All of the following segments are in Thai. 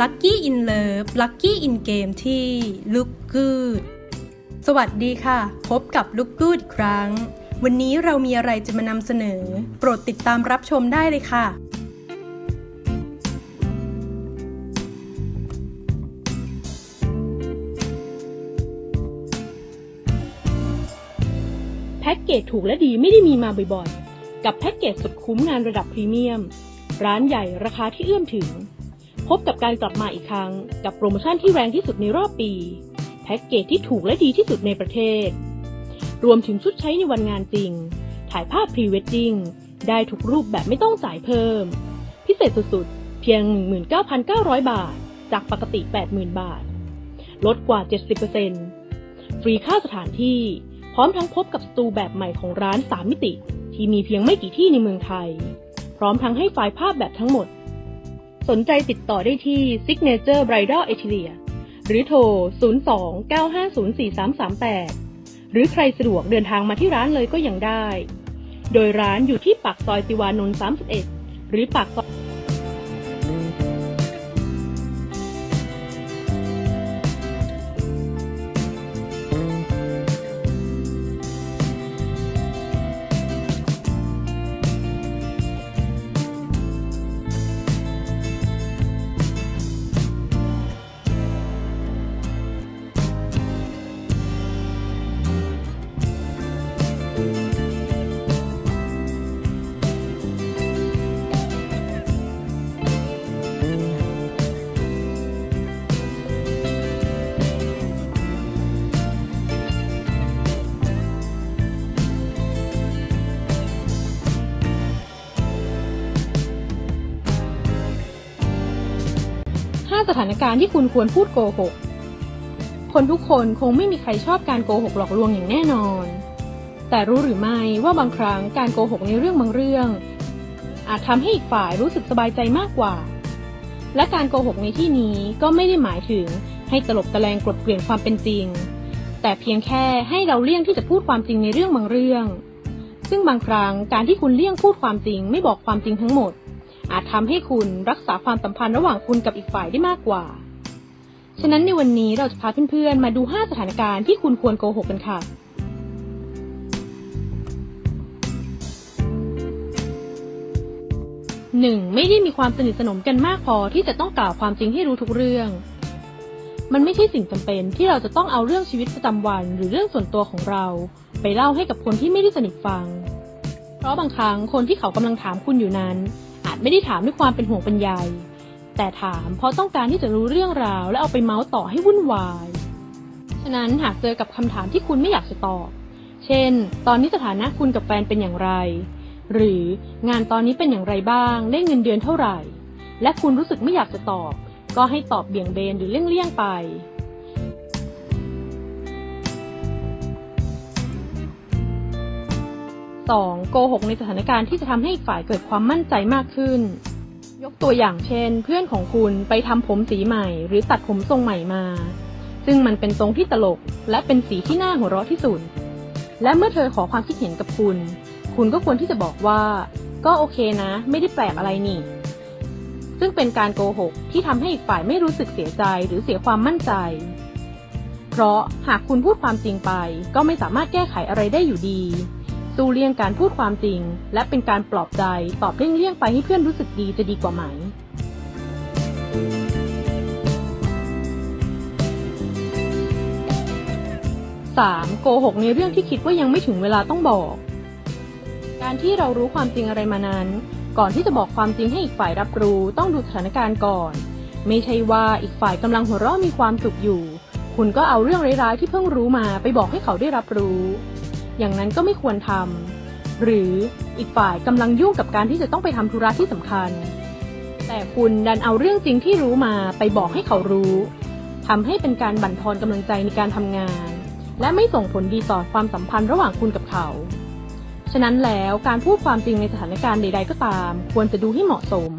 Lucky in Love Lucky in Game ที่ Look Good สวัสดีค่ะ พบกับ Look Good อีกครั้ง วันนี้เรามีอะไรจะมานำเสนอ โปรดติดตามรับชมได้เลยค่ะแพ็กเกจถูกและดีไม่ได้มีมาบ่อยๆ กับแพ็กเกจสุดคุ้มงานระดับพรีเมียม ร้านใหญ่ราคาที่เอื้อมถึง บกับการกลับมาอีกครั้ง กับโปรโมชั่นที่แรงที่สุดในรอบปี แพ็กเกจที่ถูกและดีที่สุดในประเทศ รวมถึงชุดใช้ในวันงานจริง ถ่ายภาพพรีเวดดิ้งได้ทุกรูปแบบไม่ต้องจ่ายเพิ่ม พิเศษสุดๆ เพียง 19,900 บาท จากปกติ 80,000 บาท ลดกว่า 70%ฟรีค่าสถานที่ พร้อมทั้งพบกับสตูแบบใหม่ของร้าน 3 มิติ ที่มีเพียงไม่กี่ที่ในเมืองไทย พร้อมทั้งให้ไฟล์ภาพแบบทั้งหมด สนใจติดต่อได้ที่ Signature Bridal Atelier หรือโทร 02-9504338 หรือใครสะดวกเดินทางมาที่ร้านเลยก็ยังได้ โดยร้านอยู่ที่ปากซอยติวานนท์31 หรือปากซอย สถานการณ์ที่คุณควรพูดโกหก คนทุกคนคงไม่มีใครชอบการโกหกหลอกลวงอย่างแน่นอน แต่รู้หรือไม่ว่าบางครั้งการโกหกในเรื่องบางเรื่อง อาจทำให้อีกฝ่ายรู้สึกสบายใจมากกว่า และการโกหกในที่นี้ก็ไม่ได้หมายถึงให้ตลบตะแลงกลบเกลื่อนความเป็นจริง แต่เพียงแค่ให้เราเลี่ยงที่จะพูดความจริงในเรื่องบางเรื่อง ซึ่งบางครั้งการที่คุณเลี่ยงพูดความจริงไม่บอกความจริงทั้งหมด อาจทำให้คุณรักษาความสัมพันธ์ระหว่างคุณกับอีกฝ่ายได้มากกว่า ฉะนั้นในวันนี้เราจะพาเพื่อนๆ มาดู 5 สถานการณ์ที่คุณควรโกหกกันค่ะ 1. ไม่ได้มีความสนิทสนมกันมากพอที่จะต้องกล่าวความจริงให้รู้ทุกเรื่อง มันไม่ใช่สิ่งจำเป็นที่เราจะต้องเอาเรื่องชีวิตประจำวัน หรือเรื่องส่วนตัวของเรา ไปเล่าให้กับคนที่ไม่ได้สนิทฟัง เพราะบางครั้งคนที่เขากำลังถามคุณอยู่นั้น อาจไม่ได้ถามด้วยความเป็นห่วงเป็นใยแต่ถามเพราะต้องการที่จะรู้เรื่องราว และเอาไปเมาส์ต่อให้วุ่นวาย ฉะนั้นหากเจอกับคำถามที่คุณไม่อยากจะตอบ เช่น ตอนนี้สถานะคุณกับแฟนเป็นอย่างไร หรืองานตอนนี้เป็นอย่างไรบ้าง ได้เงินเดือนเท่าไหร่ และคุณรู้สึกไม่อยากจะตอบ ก็ให้ตอบเบี่ยงเบนหรือเลี่ยงๆไป 2. โกหกในสถานการณ์ที่จะทำให้อีกฝ่ายเกิดความมั่นใจมากขึ้น ยกตัวอย่างเช่น เพื่อนของคุณไปทำผมสีใหม่ หรือตัดผมทรงใหม่มา ซึ่งมันเป็นทรงที่ตลก และเป็นสีที่น่าหัวเราะที่สุด และเมื่อเธอขอความคิดเห็นกับคุณ คุณก็ควรที่จะบอกว่า ก็โอเคนะ ไม่ได้แปลกอะไรนี่ ซึ่งเป็นการโกหกที่ทำให้อีกฝ่ายไม่รู้สึกเสียใจหรือเสียความมั่นใจ เพราะหากคุณพูดความจริงไป ก็ไม่สามารถแก้ไขอะไรได้อยู่ดี สู้เลี่ยงการพูดความจริง และเป็นการปลอบใจตอบเลี่ยงๆไปให้เพื่อนรู้สึกดีจะดีกว่าไหม 3. โกหกในเรื่องที่คิดว่ายังไม่ถึงเวลาต้องบอก การที่เรารู้ความจริงอะไรมานั้น ก่อนที่จะบอกความจริงให้อีกฝ่ายรับรู้ต้องดูสถานการณ์ก่อน ไม่ใช่ว่าอีกฝ่ายกำลังหัวเราะมีความสุขอยู่ คุณก็เอาเรื่องร้ายๆที่เพิ่งรู้มาไปบอกให้เขาได้รับรู้ อย่างนั้นก็ไม่ควรทำหรืออีกฝ่ายกำลังยุ่งกับการที่จะต้องไปทำธุระที่สำคัญ แต่คุณดันเอาเรื่องจริงที่รู้มาไปบอกให้เขารู้ทำให้เป็นการบั่นทอนกำลังใจในการทำงาน และไม่ส่งผลดีต่อความสัมพันธ์ระหว่างคุณกับเขา ฉะนั้นแล้วการพูดความจริงในสถานการณ์ใด ๆ ก็ตาม ควรจะดูให้เหมาะสม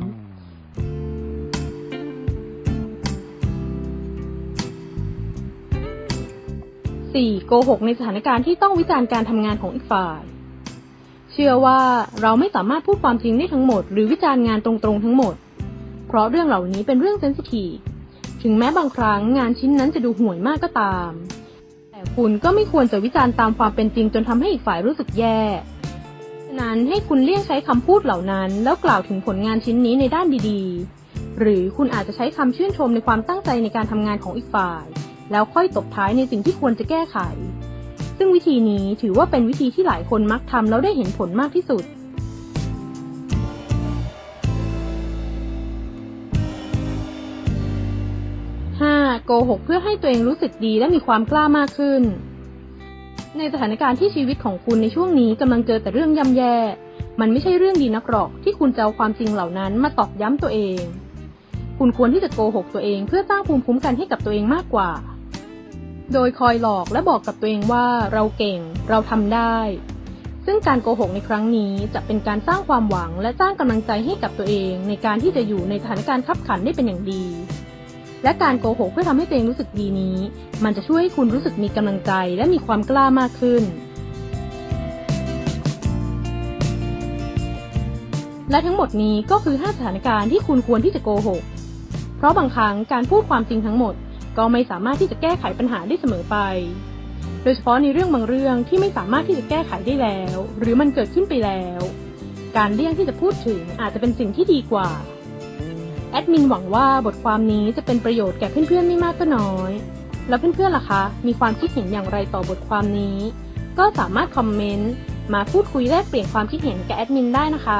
4. โกหกในสถานการณ์ที่ต้องวิจารณ์การทำงานของอีกฝ่าย เชื่อว่าเราไม่สามารถพูดความจริงได้ทั้งหมด หรือวิจารณ์งานตรงๆทั้งหมด เพราะเรื่องเหล่านี้เป็นเรื่องเซนซิทีฟถึงแม้บางครั้งงานชิ้นนั้นจะดูห่วยมากก็ตาม แต่คุณก็ไม่ควรจะวิจารณ์ตามความเป็นจริงจนทำให้อีกฝ่ายรู้สึกแย่ฉะนั้นให้คุณเลี่ยงใช้คำพูดเหล่านั้น แล้วกล่าวถึงผลงานชิ้นนี้ในด้านดีๆ หรือคุณอาจจะใช้คำชื่นชมในความตั้งใจในการทำงานของอีกฝ่าย แล้วค่อยตบท้ายในสิ่งที่ควรจะแก้ไข ซึ่งวิธีนี้ถือว่าเป็นวิธีที่หลายคนมักทำแล้วได้เห็นผลมากที่สุด 5. โกหกเพื่อให้ตัวเองรู้สึกดีและมีความกล้ามากขึ้น ในสถานการณ์ที่ชีวิตของคุณในช่วงนี้กำลังเจอแต่เรื่องย่ำแย่ มันไม่ใช่เรื่องดีนักหรอกที่คุณจะเอาความจริงเหล่านั้นมาตอกย้ำตัวเอง คุณควรที่จะโกหกตัวเองเพื่อสร้างภูมิคุ้มกันให้กับตัวเองมากกว่า โดยคอยหลอกและบอกกับตัวเองว่าเราเก่ง เราทำได้ ซึ่งการโกหกในครั้งนี้จะเป็นการสร้างความหวังและสร้างกำลังใจให้กับตัวเองในการที่จะอยู่ในสถานการณ์ขับขันได้เป็นอย่างดี และการโกหกเพื่อทำให้ตัวเองรู้สึกดีนี้ มันจะช่วยให้คุณรู้สึกมีกำลังใจและมีความกล้ามากขึ้น และทั้งหมดนี้ก็คือ 5 สถานการณ์ที่คุณควรที่จะโกหก เพราะบางครั้งการพูดความจริงทั้งหมด ก็ไม่สามารถที่จะแก้ไขปัญหาได้เสมอไป โดยเฉพาะในเรื่องบางเรื่องที่ไม่สามารถที่จะแก้ไขได้แล้ว หรือมันเกิดขึ้นไปแล้ว การเลี่ยงที่จะพูดถึงอาจจะเป็นสิ่งที่ดีกว่า แอดมินหวังว่าบทความนี้จะเป็นประโยชน์แก่เพื่อนๆไม่มากก็น้อย แล้วเพื่อนๆล่ะคะ มีความคิดเห็นอย่างไรต่อบทความนี้ ก็สามารถคอมเมนต์มาพูดคุยแลกเปลี่ยนความคิดเห็นกับแอดมินได้นะคะ